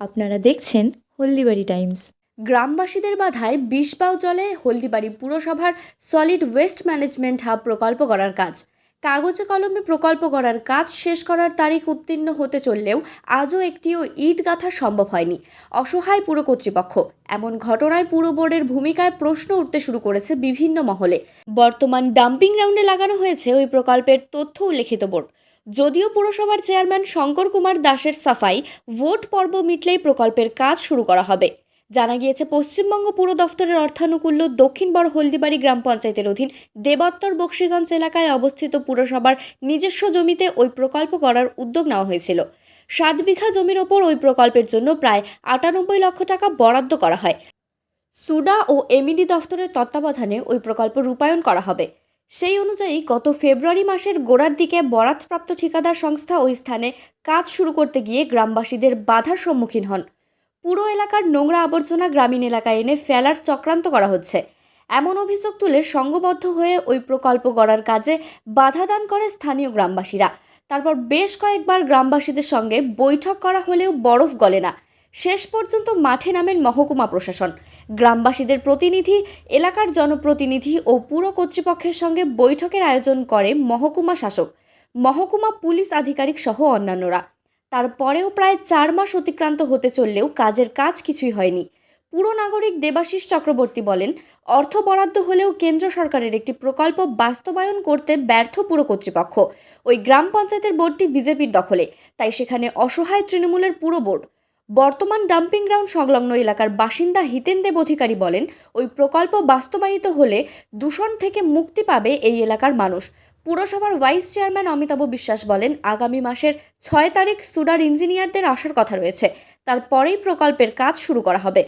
আপনারা দেখছেন হলদিবাড়ি টাইমস। গ্রামবাসীদের বাধায় বিষবাও জলে হলদিবাড়ি পুরসভার সলিড ওয়েস্ট ম্যানেজমেন্ট হাব প্রকল্প করার কাজ। কাগজে কলমে প্রকল্প করার কাজ শেষ করার তারিখ উত্তীর্ণ হতে চললেও আজও একটিও ইট গাঁথা সম্ভব হয়নি। অসহায় পুর কর্তৃপক্ষ, এমন ঘটনায় পুর বোর্ডের ভূমিকায় প্রশ্ন উঠতে শুরু করেছে বিভিন্ন মহলে। বর্তমান ডাম্পিং গ্রাউন্ডে লাগানো হয়েছে ওই প্রকল্পের তথ্য উল্লেখিত বোর্ড। যদিও পুরসভার চেয়ারম্যান শঙ্কর কুমার দাসের সাফাই ভোট পর্ব মিটলেই প্রকল্পের কাজ শুরু করা হবে। জানা গিয়েছে, পশ্চিমবঙ্গ পুর দফতরের অর্থানুকূল্য দক্ষিণ বড় হলদিবাড়ি গ্রাম পঞ্চায়েতের অধীন দেবত্তর বক্সিগঞ্জ এলাকায় অবস্থিত পুরসভার নিজস্ব জমিতে ওই প্রকল্প করার উদ্যোগ নেওয়া হয়েছিল। সাত বিঘা জমির ওপর ওই প্রকল্পের জন্য প্রায় আটানব্বই লক্ষ টাকা বরাদ্দ করা হয়। সুডা ও এমিলি দফতরের তত্ত্বাবধানে ওই প্রকল্প রূপায়ণ করা হবে। সেই অনুযায়ী গত ফেব্রুয়ারি মাসের গোড়ার দিকে বরাতপ্রাপ্ত ঠিকাদার সংস্থা ওই স্থানে কাজ শুরু করতে গিয়ে গ্রামবাসীদের বাধার সম্মুখীন হন। পুরো এলাকার নোংরা আবর্জনা গ্রামীণ এলাকায় এনে ফেলার চক্রান্ত করা হচ্ছে। এমন অভিযোগ তুলে সংঘবদ্ধ হয়ে ওই প্রকল্প গড়ার কাজে বাধা দান করে স্থানীয় গ্রামবাসীরা। তারপর বেশ কয়েকবার গ্রামবাসীদের সঙ্গে বৈঠক করা হলেও বরফ গলে না। শেষ পর্যন্ত মাঠে নামেন মহকুমা প্রশাসন। গ্রামবাসীদের প্রতিনিধি, এলাকার জনপ্রতিনিধি ও পুর কর্তৃপক্ষের সঙ্গে বৈঠকের আয়োজন করে মহকুমা শাসক, মহকুমা পুলিশ আধিকারিক সহ অন্যান্যরা। তারপরেও প্রায় চার মাস অতিক্রান্ত হতে চললেও কাজের কাজ কিছুই হয়নি। পুরো নাগরিক দেবাশিস চক্রবর্তী বলেন, অর্থ বরাদ্দ হলেও কেন্দ্র সরকারের একটি প্রকল্প বাস্তবায়ন করতে ব্যর্থ পুর কর্তৃপক্ষ। ওই গ্রাম পঞ্চায়েতের বোর্ডটি বিজেপির দখলে, তাই সেখানে অসহায় তৃণমূলের পুরো বোর্ড। বর্তমান ডাম্পিং গ্রাউন্ড সংলগ্ন এলাকার বাসিন্দা হিতেন দেব অধিকারী বলেন, ওই প্রকল্প বাস্তবায়িত হলে দূষণ থেকে মুক্তি পাবে এই এলাকার মানুষ। পুরসভার ভাইস চেয়ারম্যান অমিতাভ বিশ্বাস বলেন, আগামী মাসের ছয় তারিখ সুডার ইঞ্জিনিয়ারদের আসার কথা রয়েছে। তারপরেই প্রকল্পের কাজ শুরু করা হবে।